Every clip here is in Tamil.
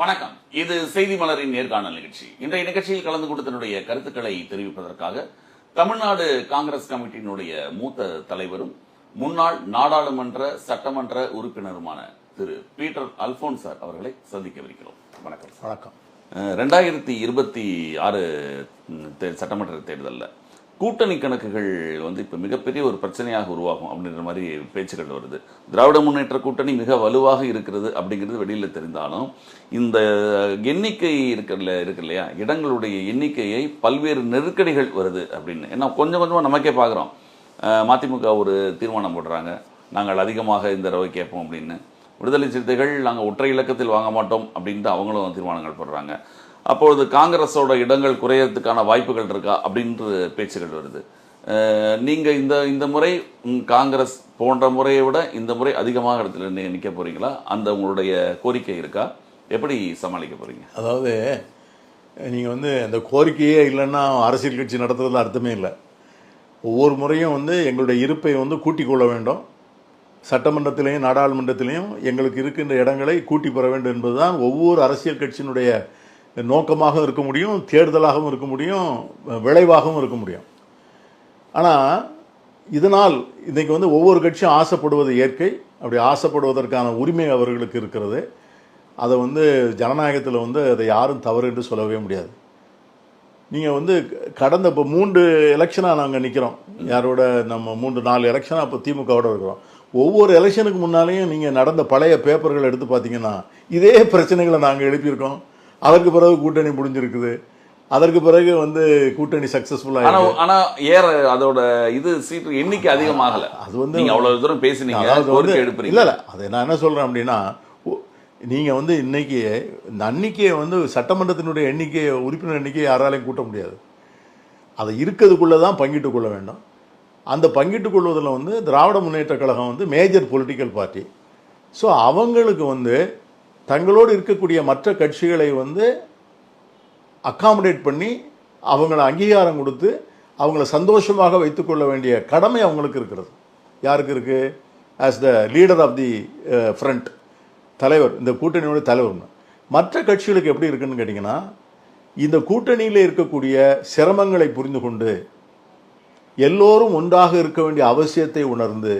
வணக்கம். இது செய்தி மலரின் நேர்காணல் நிகழ்ச்சி. இன்றைய நிகழ்ச்சியில் கலந்து கொண்டு தன்னுடைய கருத்துக்களை தெரிவிப்பதற்காக தமிழ்நாடு காங்கிரஸ் கமிட்டியினுடைய மூத்த தலைவரும் முன்னாள் நாடாளுமன்ற சட்டமன்ற உறுப்பினருமான திரு பீட்டர் அல்போன்சார் அவர்களை சந்திக்கவிருக்கிறோம். வணக்கம் சார். வணக்கம். ரெண்டாயிரத்தி இருபத்தி ஆறு சட்டமன்ற தேர்தலில் கூட்டணி கணக்குகள் வந்து இப்போ மிகப்பெரிய ஒரு பிரச்சனையாக உருவாகும் அப்படின்ற மாதிரி பேச்சுக்கள் வருது. திராவிட முன்னேற்ற கூட்டணி மிக வலுவாக இருக்கிறது அப்படிங்கிறது வெளியில் தெரிந்தாலும் இந்த எண்ணிக்கை இருக்கல இருக்கு இல்லையா? இடங்களுடைய எண்ணிக்கையை பல்வேறு நெருக்கடிகள் வருது அப்படின்னு. ஏன்னா கொஞ்சம் கொஞ்சமாக நமக்கே பார்க்குறோம் மதிமுக ஒரு தீர்மானம் போடுறாங்க. நாங்கள் அதிகமாக இந்த தடவை கேட்போம் அப்படின்னு. விடுதலை சிறுத்தைகள் நாங்கள் ஒற்றை இலக்கத்தில் வாங்க மாட்டோம் அப்படின்ட்டு அவங்களும் தீர்மானங்கள் போடுறாங்க. அப்பொழுது காங்கிரஸோட இடங்கள் குறையறதுக்கான வாய்ப்புகள் இருக்கா அப்படின்ற பேச்சுகள் வருது. நீங்கள் இந்த இந்த முறை காங்கிரஸ் போன்ற முறையை விட இந்த முறை அதிகமாக இடத்துல நிற்க போகிறீங்களா அந்த உங்களுடைய கோரிக்கை இருக்கா? எப்படி சமாளிக்க போகிறீங்க அதாவது நீங்கள் வந்து அந்த கோரிக்கையே இல்லைன்னா அரசியல் கட்சி நடத்துறதுல அர்த்தமே இல்லை. ஒவ்வொரு முறையும் வந்து எங்களுடைய இருப்பை வந்து கூட்டிக் கொள்ள வேண்டும். சட்டமன்றத்திலையும் நாடாளுமன்றத்திலையும் எங்களுக்கு இருக்கின்ற இடங்களை கூட்டி பெற வேண்டும் என்பதுதான் ஒவ்வொரு அரசியல் கட்சியினுடைய நோக்கமாகவும் இருக்க முடியும் தேர்தலாகவும் இருக்க முடியும் விளைவாகவும் இருக்க முடியும். ஆனால் இதனால் இன்றைக்கி வந்து ஒவ்வொரு கட்சியும் ஆசைப்படுவது இயற்கை. அப்படி ஆசைப்படுவதற்கான உரிமை அவர்களுக்கு இருக்கிறது. அதை வந்து ஜனநாயகத்தில் வந்து அதை யாரும் தவறு என்று சொல்லவே முடியாது. நீங்கள் வந்து கடந்த இப்போ மூன்று எலெக்ஷனாக நாங்கள் நிற்கிறோம் யாரோட நம்ம மூன்று நாலு எலெக்ஷனாக இப்போ திமுகவோட இருக்கிறோம். ஒவ்வொரு எலெக்ஷனுக்கு முன்னாலேயும் நீங்கள் நடந்த பழைய பேப்பர்கள் எடுத்து பார்த்தீங்கன்னா இதே பிரச்சனைகளை நாங்கள் எழுப்பியிருக்கோம். அதற்கு பிறகு கூட்டணி முடிஞ்சிருக்குது. அதற்கு பிறகு வந்து கூட்டணி சக்ஸஸ்ஃபுல்லாக ஆனா ஆனா ஏற அதோட இது சீட்டு எண்ணிக்கை அதிகமாகல. அது வந்து நீங்க அவ்வளவு தூரம் பேசுனீங்க அதாவது கோரிக்கை இல்ல எடுப்பீங்க. இல்ல அதை நான் என்ன சொல்றேன் அப்படின்னா ஒ- நீங்க வந்து இன்னைக்கு இந்த அன்னைக்கே வந்து சட்டமன்றத்தினுடைய எண்ணிக்கையை உறுப்பினர் எண்ணிக்கையை யாராலையும் கூட்ட முடியாது. அதை இருக்கிறதுக்குள்ளே தான் பங்கிட்டு கொள்ள வேண்டும். அந்த பங்கிட்டு கொள்வதில் வந்து திராவிட முன்னேற்ற கழகம் வந்து மேஜர் பொலிட்டிக்கல் பார்ட்டி ஸோ அவங்களுக்கு வந்து தங்களோடு இருக்கக்கூடிய மற்ற கட்சிகளை வந்து அக்காமடேட் பண்ணி அவங்கள அங்கீகாரம் கொடுத்து அவங்கள சந்தோஷமாக வைத்துக்கொள்ள வேண்டிய கடமை அவங்களுக்கு இருக்கிறது. யாருக்கு இருக்குது as the leader of the front தலைவர் இந்த கூட்டணியோட தலைவர்னு மற்ற கட்சிகளுக்கு எப்படி இருக்குன்னு கேட்டிங்கன்னா இந்த கூட்டணியில் இருக்கக்கூடிய சிரமங்களை புரிந்து கொண்டு எல்லோரும் ஒன்றாக இருக்க வேண்டிய அவசியத்தை உணர்ந்து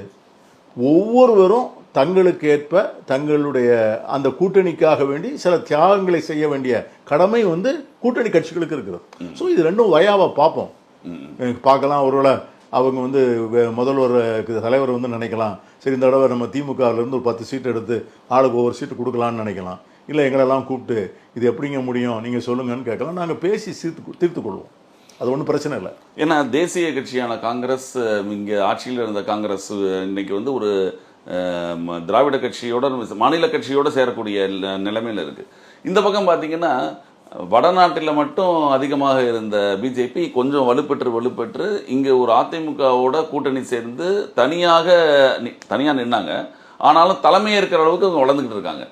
ஒவ்வொருவரும் தங்களுக்கு ஏற்ப தங்களுடைய அந்த கூட்டணிக்காக வேண்டி சில தியாகங்களை செய்ய வேண்டிய கடமை வந்து கூட்டணி கட்சிகளுக்கு இருக்குது ஸோ இது ரெண்டும் வயாவை பார்ப்போம். பார்க்கலாம். ஒருவேளை அவங்க வந்து முதல்வர் தலைவர் வந்து நினைக்கலாம். சரி இந்த தடவை நம்ம திமுகலேருந்து ஒரு பத்து சீட் எடுத்து ஆளுக்கு ஒவ்வொரு சீட்டு கொடுக்கலான்னு நினைக்கலாம். இல்லை எங்களெல்லாம் கூப்பிட்டு இது எப்படிங்க முடியும்? நீங்கள் சொல்லுங்கன்னு கேட்கலாம். நாங்கள் பேசி தீர்த்து தீர்த்து கொள்வோம். அது ஒன்றும் பிரச்சனை இல்லை. ஏன்னா தேசிய கட்சியான காங்கிரஸ் இங்கே ஆட்சியில் இருந்த காங்கிரஸ் இன்னைக்கு வந்து ஒரு திராவிட கட்சியோட மாநில கட்சியோடு சேரக்கூடிய நிலைமையில் இருக்குது இந்த பக்கம் பாத்தீங்கன்னா வடநாட்டில் மட்டும் அதிகமாக இருந்த பிஜேபி கொஞ்சம் வலுப்பெற்று வலுப்பெற்று இங்கே ஒரு அதிமுகவோட கூட்டணி சேர்ந்து தனியாக நி- நின்னாங்க. ஆனாலும் தலைமையே இருக்கிற அளவுக்கு அவங்க வளர்ந்துக்கிட்டு இருக்காங்க.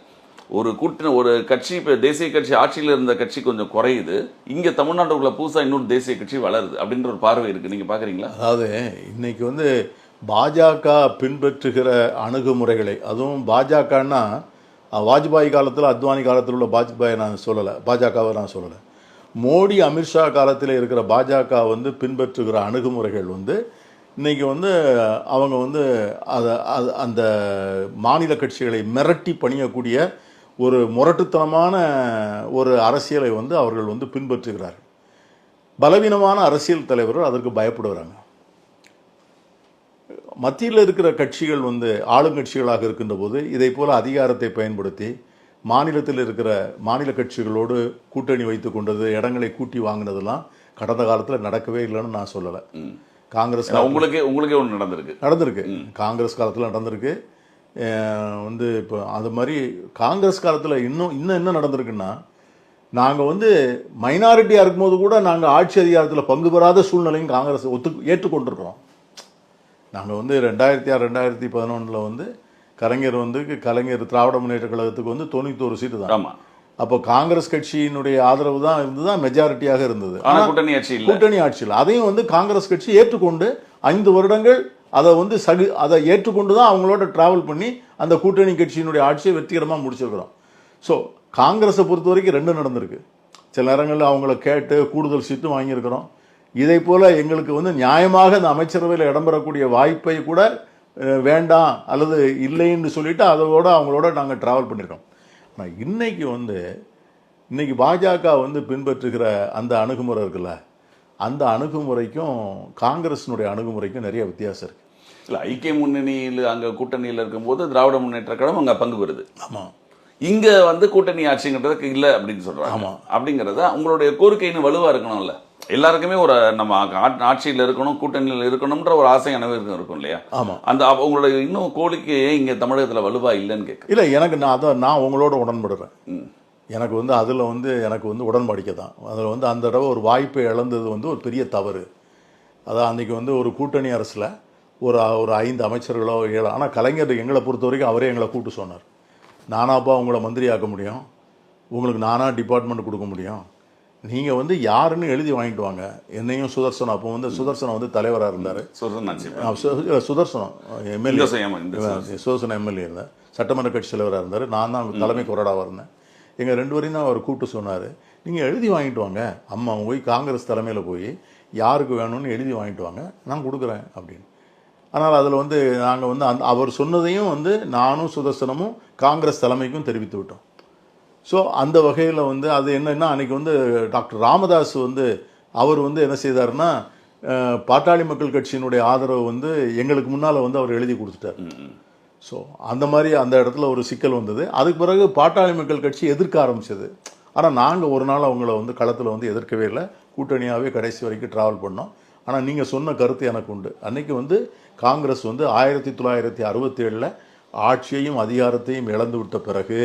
ஒரு கூட்டணி ஒரு கட்சி இப்போ தேசிய கட்சி ஆட்சியில் இருந்த கட்சி கொஞ்சம் குறையுது. இங்கே தமிழ்நாட்டுக்குள்ளே புதுசா இன்னொரு தேசிய கட்சி வளருது அப்படின்ற ஒரு பார்வை இருக்குது நீங்கள் பார்க்குறீங்களா அதாவது இன்னைக்கு வந்து பாஜக பின்பற்றுகிற அணுகுமுறைகளை அதுவும் பாஜகன்னா வாஜ்பாய் காலத்தில் அத்வானி காலத்தில் உள்ள வாஜ்பாயை நான் சொல்லலை. பாஜகவை நான் சொல்லலை. மோடி அமித்ஷா காலத்தில் இருக்கிற பாஜக வந்து பின்பற்றுகிற அணுகுமுறைகள் வந்து இன்றைக்கி வந்து அவங்க வந்து அதை அது அந்த மாநில கட்சிகளை மிரட்டி பணியக்கூடிய ஒரு முரட்டுத்தனமான ஒரு அரசியலை வந்து அவர்கள் வந்து பின்பற்றுகிறார்கள். பலவீனமான அரசியல் தலைவர்கள் அதற்கு பயப்படுகிறாங்க. மத்தியில் இருக்கிற கட்சிகள் வந்து ஆளுங்கட்சிகளாக இருக்கின்ற போது இதை போல அதிகாரத்தை பயன்படுத்தி மாநிலத்தில் இருக்கிற மாநில கட்சிகளோடு கூட்டணி வைத்து கொண்டது இடங்களை கூட்டி வாங்கினதெல்லாம் கடந்த காலத்தில் நடக்கவே இல்லைன்னு நான் சொல்லலை. காங்கிரஸ் உங்களுக்கே உங்களுக்கே ஒன்று நடந்திருக்கு. நடந்திருக்கு. காங்கிரஸ் காலத்தில் நடந்திருக்கு. வந்து இப்போ அது மாதிரி காங்கிரஸ் காலத்தில் இன்னும் இன்னும் என்ன நடந்திருக்குன்னா நாங்கள் வந்து மைனாரிட்டியாக இருக்கும்போது கூட நாங்கள் ஆட்சி அதிகாரத்தில் பங்கு பெறாத சூழ்நிலையும் காங்கிரஸ் ஒத்து ஏற்றுக்கொண்டிருக்கிறோம். நாங்கள் வந்து ரெண்டாயிரத்தி ஆறு ரெண்டாயிரத்தி பதினொன்றில் வந்து கலைஞர் வந்து கலைஞர் திராவிட முன்னேற்ற கழகத்துக்கு வந்து தொண்ணூத்தோரு சீட்டு தான். ஆமா. அப்போ காங்கிரஸ் கட்சியினுடைய ஆதரவு தான் இருந்துதான் மெஜாரிட்டியாக இருந்தது. ஆனா ஆனா- கூட்டணி ஆட்சி கூட்டணி ஆட்சியில் அதையும் வந்து காங்கிரஸ் கட்சி ஏற்றுக்கொண்டு ஐந்து வருடங்கள் அதை வந்து சகு அதை ஏற்றுக்கொண்டு தான் அவங்களோட டிராவல் பண்ணி அந்த கூட்டணி கட்சியினுடைய ஆட்சியை வெற்றிகரமாக முடிச்சிருக்கிறோம். ஸோ காங்கிரஸை பொறுத்த வரைக்கும் ரெண்டு நடந்திருக்கு. சில நேரங்களில் அவங்கள கேட்டு கூடுதல் சீட்டு வாங்கியிருக்கிறோம். இதை போல் எங்களுக்கு வந்து நியாயமாக இந்த அமைச்சரவையில் இடம்பெறக்கூடிய வாய்ப்பை கூட வேண்டாம் அல்லது இல்லைன்னு சொல்லிட்டு அதோட அவங்களோட நாங்கள் ட்ராவல் பண்ணியிருக்கோம் ஆனால் இன்னைக்கு வந்து இன்னைக்கு பாஜக வந்து பின்பற்றுகிற அந்த அணுகுமுறை இருக்குல்ல அந்த அணுகுமுறைக்கும் காங்கிரஸினுடைய அணுகுமுறைக்கும் நிறைய வித்தியாசம் இருக்குது இல்ல ஐக்கிய முன்னணியில் அங்க கூட்டணியில் இருக்கும்போது திராவிட முன்னேற்ற கழகம் அங்க பங்கு பெறுது. ஆமாம் இங்க வந்து கூட்டணி ஆட்சிங்கிறதுக்கு இல்ல அப்படின்னு சொல்றாங்க. ஆமா. அப்படிங்கறத உங்களுடைய கோரிக்கைன்னு வலுவா இருக்கணும்ல. எல்லாருக்குமே ஒரு நம்ம ஆட்சியில இருக்கணும் கூட்டணியில் இருக்கணும்ன்ற ஒரு ஆசை அனைவருக்கும் இருக்கும் இல்லையா? ஆமாம் அந்த அப்ப உங்களுடைய இன்னும் கோரிக்கையே இங்க தமிழகத்துல வலுவா இல்லைன்னு கேட்க இல்லை எனக்கு நான் அதை நான் உங்களோட உடன்படுறேன். எனக்கு வந்து அதில் வந்து எனக்கு வந்து உடன்படிக்கை தான். அதில் வந்து அந்த தடவை ஒரு வாய்ப்பை இழந்தது வந்து ஒரு பெரிய தவறு. அதான் அன்றைக்கி வந்து ஒரு கூட்டணி அரசில் ஒரு ஒரு ஐந்து அமைச்சர்களோ ஏழு ஆனால் கலைஞர் எங்களை பொறுத்த வரைக்கும் அவரே எங்களை கூட்டு சொன்னார். நானாப்பா உங்களை மந்திரி ஆக்க முடியும். உங்களுக்கு நானாக டிபார்ட்மெண்ட் கொடுக்க முடியும். நீங்கள் வந்து யாருன்னு எழுதி வாங்கிட்டு வாங்க. என்னையும் சுதர்சனம். அப்போ வந்து சுதர்சனம் வந்து தலைவராக இருந்தார். சுதர்சனம். எம்எல்ஏ. இந்த செய்யாம இந்த சுதர்சன எம்எல்ஏ இருந்தேன் சட்டமன்ற கட்சி தலைவராக இருந்தார். நான் தான் தலைமை கொறடாவாக இருந்தேன் எங்கள் ரெண்டு வரையும் தான் அவர் கூப்பிட்டு சொன்னார். நீங்கள் எழுதி வாங்கிட்டு வாங்க. அம்மா போய் காங்கிரஸ் தலைமையில் போய் யாருக்கு வேணும்னு எழுதி வாங்கிட்டு வாங்க. நான் கொடுக்குறேன் அப்படின்னு. ஆனால் அதில் வந்து நாங்கள் வந்து அந்த அவர் சொன்னதையும் வந்து நானும் சுதர்சனமும் காங்கிரஸ் தலைமைக்கும் தெரிவித்து விட்டோம். ஸோ அந்த வகையில் வந்து அது என்னன்னா அன்னைக்கு வந்து டாக்டர் ராமதாஸ் வந்து அவர் வந்து என்ன செய்தாருன்னா அஹ், பாட்டாளி மக்கள் கட்சியினுடைய ஆதரவு வந்து எங்களுக்கு முன்னால் வந்து அவர் எழுதி கொடுத்துட்டார். ஸோ அந்த மாதிரி அந்த இடத்துல ஒரு சிக்கல் வந்தது. அதுக்கு பிறகு பாட்டாளி மக்கள் கட்சி எதிர்க்க ஆரம்பிச்சது. ஆனால் நாங்கள் ஒரு நாள் அவங்கள வந்து களத்தில் வந்து எதிர்க்கவே இல்லை. கூட்டணியாகவே கடைசி வரைக்கும் ட்ராவல் பண்ணோம். ஆனால் நீங்கள் சொன்ன கருத்து எனக்கு உண்டு. அன்னைக்கு வந்து காங்கிரஸ் வந்து ஆயிரத்தி தொள்ளாயிரத்தி அறுபத்தேழில் ஆட்சியையும் அதிகாரத்தையும் இழந்து விட்ட பிறகு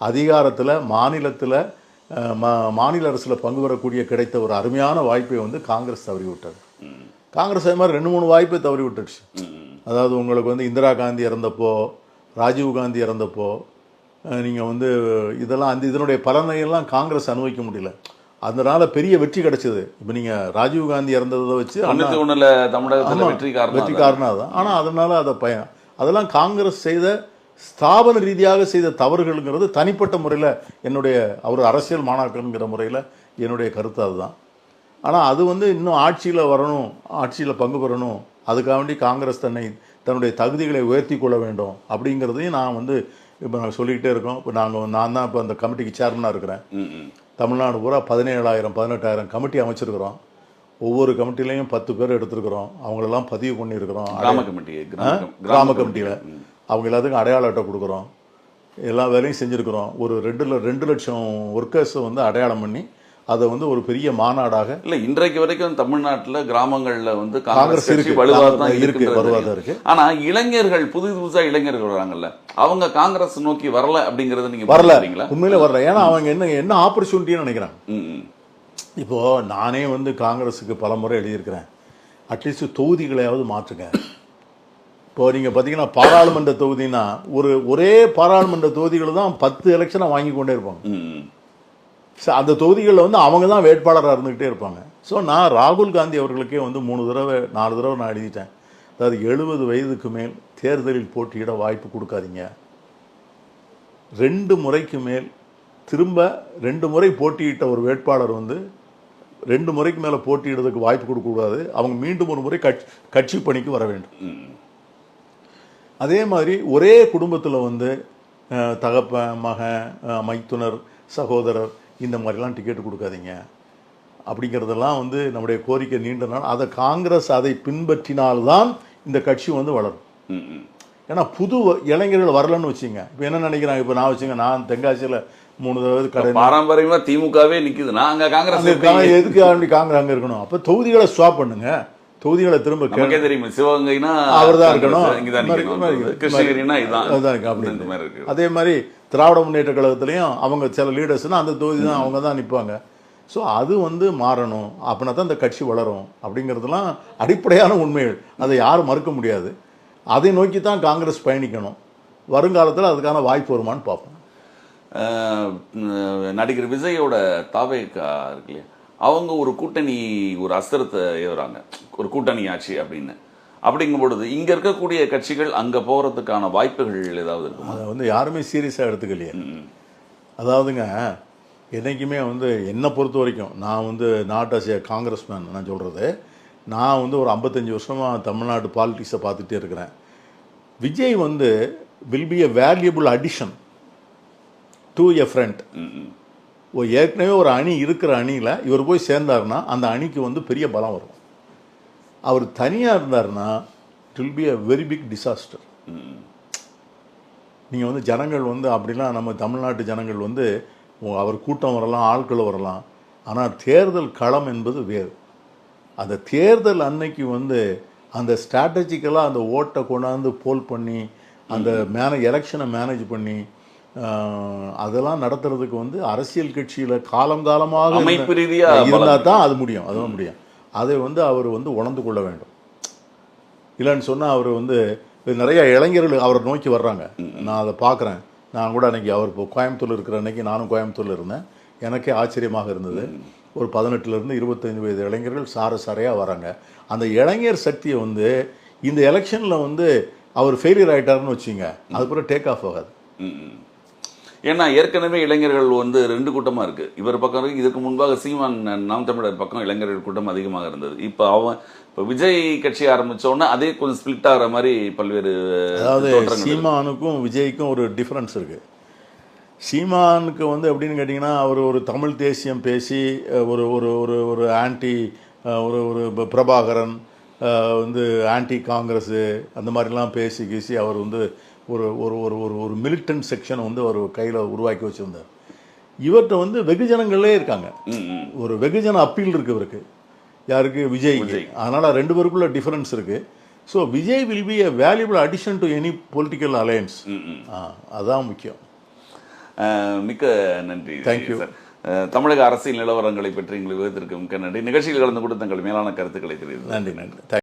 அதிகாரத்தில் மாநிலத்தில் மா மாநில அரசில் பங்கு பெறக்கூடிய கிடைத்த ஒரு அருமையான வாய்ப்பை வந்து காங்கிரஸ் தவறி விட்டது காங்கிரஸ் அது மாதிரி ரெண்டு மூணு வாய்ப்பை தவறி விட்டுடுச்சு அதாவது உங்களுக்கு வந்து இந்திரா காந்தி இறந்தப்போ ராஜீவ் காந்தி இறந்தப்போ நீங்கள் வந்து இதெல்லாம் அந்த இதனுடைய பலனையெல்லாம் காங்கிரஸ் அனுபவிக்க முடியல. அதனால பெரிய வெற்றி கிடைச்சது. இப்போ நீங்கள் ராஜீவ் காந்தி இறந்ததை வச்சு தமிழகத்துல வெற்றி காரணம் வெற்றி. காரணம் அதுதான் ஆனால் அதனால அதை பயன் அதெல்லாம் காங்கிரஸ் செய்த ஸ்தாபன ரீதியாக செய்த தவறுகள்ங்கிறது தனிப்பட்ட முறையில் என்னுடைய அவர் அரசியல் மாணாக்கருங்கிற முறையில் என்னுடைய கருத்து அதுதான். ஆனால் அது வந்து இன்னும் ஆட்சியில் வரணும் ஆட்சியில் பங்கு பெறணும் அதுக்காக வேண்டி காங்கிரஸ் தன்னை தன்னுடைய தகுதிகளை உயர்த்தி கொள்ள வேண்டும் அப்படிங்கிறதையும் நான் வந்து இப்போ நாங்கள் சொல்லிக்கிட்டே இருக்கோம். இப்போ நாங்கள் நான் தான் இப்போ அந்த கமிட்டிக்கு சேர்மனாக இருக்கிறேன். தமிழ்நாடு பூரா பதினேழாயிரம் பதினெட்டாயிரம் கமிட்டி அமைச்சிருக்கிறோம். ஒவ்வொரு கமிட்டிலையும் பத்து பேர் எடுத்திருக்கிறோம். அவங்களெல்லாம் பதிவு பண்ணியிருக்கிறோம். கிராம கமிட்டி கிராம கம்- கிராம கமிட்டியில். அவங்க எல்லாத்துக்கும் அடையாள அட்டை கொடுக்குறோம் எல்லா வேலையும் செஞ்சுருக்கிறோம் ஒரு ரெண்டு ரெண்டு லட்சம் ஒர்க்கர்ஸை வந்து அடையாளம் பண்ணி அதை வந்து ஒரு பெரிய மாநாடாக இல்ல இன்றைக்கு வரைக்கும் தமிழ்நாட்டுல கிராமங்கள்ல வந்து காங்கிரஸ். கட்சி வலுவா தான் இருக்கு, இருக்குன்றது வலுவா தான். இருக்கு. ஆனா இளைஞர்கள் புதுசு புதுசா இளைஞர்கள் வராங்கல்ல அவங்க காங்கிரஸ் நோக்கி வரல அப்படிங்கறத நீங்க வரல? உண்மையிலே வரல ஏன்னா அவங்க என்ன என்ன ஆப்பர்ச்சுனிட்டின்னு நினைக்கிறாங்க. இப்போ நானே வந்து காங்கிரஸுக்கு பல முறை எழுதியிருக்கிறேன் அட்லீஸ்ட் தொகுதிகளையாவது மாற்றுங்க இப்போ நீங்கள் பார்த்தீங்கன்னா பாராளுமன்ற தொகுதினா ஒரு ஒரே பாராளுமன்ற தொகுதிகள் தான் பத்து எலெக்ஷனை வாங்கி கொண்டே இருப்பாங்க. ஸோ அந்த தொகுதிகளில் வந்து அவங்க தான் வேட்பாளராக இருந்துக்கிட்டே இருப்பாங்க. ஸோ நான் ராகுல் காந்தி அவர்களுக்கே வந்து மூணு தடவை நாலு தடவை நான் எழுதிட்டேன். அதாவது எழுபது வயதுக்கு மேல் தேர்தலில் போட்டியிட வாய்ப்பு கொடுக்காதீங்க. ரெண்டு முறைக்கு மேல் திரும்ப ரெண்டு முறை போட்டியிட்ட ஒரு வேட்பாளர் வந்து ரெண்டு முறைக்கு மேலே போட்டியிடுறதுக்கு வாய்ப்பு கொடுக்கக்கூடாது. அவங்க மீண்டும் ஒரு முறை கட்சி கட்சி பணிக்கு வர வேண்டும். அதே மாதிரி ஒரே குடும்பத்தில் வந்து தகப்பன் மகன் மைத்துனர் சகோதரர் இந்த மாதிரிலாம் டிக்கெட் கொடுக்காதீங்க. அப்படிங்கிறதெல்லாம் வந்து நம்முடைய கோரிக்கை நீண்ட நாள். அதை காங்கிரஸ் அதை பின்பற்றினால்தான் இந்த கட்சி வந்து வளரும். ஏன்னா புது இளைஞர்கள் வரலன்னு வச்சுங்க. இப்போ என்ன நினைக்கிறாங்க? இப்போ நான் வச்சுங்க நான் தென்காசியில் மூணு தடவை கடை பாரம்பரியமா திமுகவே அங்க காங்கிரஸ் அங்க எப்படி? கா- எதுக்கு ஆண்டி காங்கிரஸ் அங்கே இருக்கணும்? அப்போ தொகுதிகளை ஸ்வாப் பண்ணுங்க. தொகுதிகளை திரும்ப நமக்கே தெரியும் சிவகங்கைனா இருக்கணும். நிக்கணும். இந்த மாதிரி- கிருஷ்ணகிரினா இதுதான் அதுதான் இருக்கு, அப்படி இந்த மாதிரி இருக்கு. அதே மாதிரி திராவிட முன்னேற்ற கழகத்துலேயும் அவங்க சில லீடர்ஸ்னால் அந்த தொகுதி தான் அவங்க தான் நிற்பாங்க ஸோ அது வந்து மாறணும். அப்படின்னா தான் இந்த கட்சி வளரும். அப்படிங்கிறதுலாம் அடிப்படையான உண்மைகள். அதை யாரும் மறுக்க முடியாது. அதை நோக்கி தான் காங்கிரஸ் பயணிக்கணும். வருங்காலத்தில் அதுக்கான வாய்ப்பு வருமான்னு பார்ப்போம். நடிகர் விஜயோட தாவேக்கா இருக்கு இல்லையா? அவங்க ஒரு கூட்டணி ஒரு அஸ்திரத்தை ஏவுறாங்க. ஒரு கூட்டணி ஆட்சி அப்படின்னு. அப்படிங்கும் பொழுது இங்க இருக்கக்கூடிய கட்சிகள் அங்க போறதுக்கான வாய்ப்புகள் ஏதாவது இருக்குமா? அதை வந்து யாருமே சீரியஸாக எடுத்துக்கலையே. அதாவதுங்க என்றைக்குமே வந்து என்னை பொறுத்த வரைக்கும் நான் வந்து நாட் அஸ் ஏ காங்கிரஸ்மேன் நான் சொல்கிறது நான் வந்து ஒரு ஐம்பத்தஞ்சு வருஷமாக தமிழ்நாடு பாலிட்டிக்ஸை பார்த்துட்டே இருக்கிறேன். விஜய் வந்து will be a valuable addition to a front ஏற்கனவே ஒரு அணி இருக்கிற அணியில் இவர் போய் சேர்ந்தாருன்னா அந்த அணிக்கு வந்து பெரிய பலம் வரும். அவர் தனியாக இருந்தாருன்னா it will be a very big disaster. நீங்கள் வந்து ஜனங்கள் வந்து அப்படிலாம் நம்ம தமிழ்நாட்டு ஜனங்கள் வந்து அவர் கூட்டம் வரலாம் ஆட்கள் வரலாம். ஆனால் தேர்தல் களம் என்பது வேறு. அந்த தேர்தல் அன்னைக்கு வந்து அந்த ஸ்ட்ராட்டஜிக்கலாக அந்த ஓட்டை கொண்டாந்து போல் பண்ணி அந்த மேன எலெக்ஷனை மேனேஜ் பண்ணி அதெல்லாம் நடத்துறதுக்கு வந்து அரசியல் கட்சியில் காலம் காலமாக அமைப்பு ரீதியா இருந்தால் தான் அது முடியும். அதுதான் முடியும். அதை வந்து அவர் வந்து உணர்ந்து கொள்ள வேண்டும். இல்லைன்னு சொன்னால் அவர் வந்து நிறைய இளைஞர்கள் அவரை நோக்கி வர்றாங்க. நான் அதை பார்க்குறேன். நான் கூட அன்னைக்கு அவர் இப்போ கோயம்புத்தூர் இருக்கிற அன்னைக்கு நானும் கோயம்புத்தூரில் இருந்தேன். எனக்கே ஆச்சரியமாக இருந்தது. ஒரு பதினெட்டுலேருந்து இருபத்தைந்து வயது இளைஞர்கள் சார சாரையாக வராங்க. அந்த இளைஞர் சக்தியை வந்து இந்த எலெக்ஷனில் வந்து அவர் ஃபெயிலியர் ஆகிட்டாருன்னு வச்சுங்க அதுக்கப்புறம் டேக் ஆஃப் ஆகாது. ஏன்னா ஏற்கனவே இளைஞர்கள் வந்து ரெண்டு கூட்டமா இருக்கு. இவர் பக்கம் இருக்கு இதுக்கு முன்பாக சீமான் நாம் தமிழர் பக்கம் இளைஞர்கள் கூட்டம் அதிகமாக இருந்தது. இப்போ அவன் இப்போ விஜய் கட்சி ஆரம்பிச்ச உடனே அதே கொஞ்சம் ஸ்பிளிட் ஆகிற மாதிரி பல்வேறு அதாவது. சீமானுக்கும் விஜய்க்கும் ஒரு டிஃப்ரென்ஸ் இருக்குது சீமானுக்கு வந்து எப்படின்னு கேட்டிங்கன்னா அவர் ஒரு தமிழ் தேசியம் பேசி ஒரு ஒரு ஒரு ஒரு ஆன்டி ஒரு ஒரு பிரபாகரன் வந்து ஆன்டி காங்கிரஸு அந்த மாதிரிலாம் பேசி கீசி அவர் வந்து ஒரு ஒரு ஒரு ஒரு ஒரு மிலிட்டன்ட் செக்ஷனை வந்து அவர் கையில் உருவாக்கி வச்சுருந்தார். இவர்கிட்ட வந்து வெகுஜனங்களே இருக்காங்க. ஒரு வெகுஜன அப்பீல் இருக்கு இவருக்கு. யாருக்கு? விஜய் விஜய். அதனால் ரெண்டு பேருக்குள்ள டிஃபரன்ஸ் இருக்கு. So Vijay will be a valuable addition to any political alliance. அதான் முக்கியம். மிக்க நன்றி அஹ், தமிழக அரசியல் நிலவரங்களை பற்றி எங்கள் விவரத்திற்கு மிக்க நன்றி. நிகழ்ச்சியில் கலந்து கொண்டு தங்கள் மேலான கருத்துக்களை தெரிவித்தார் நன்றி நன்றி.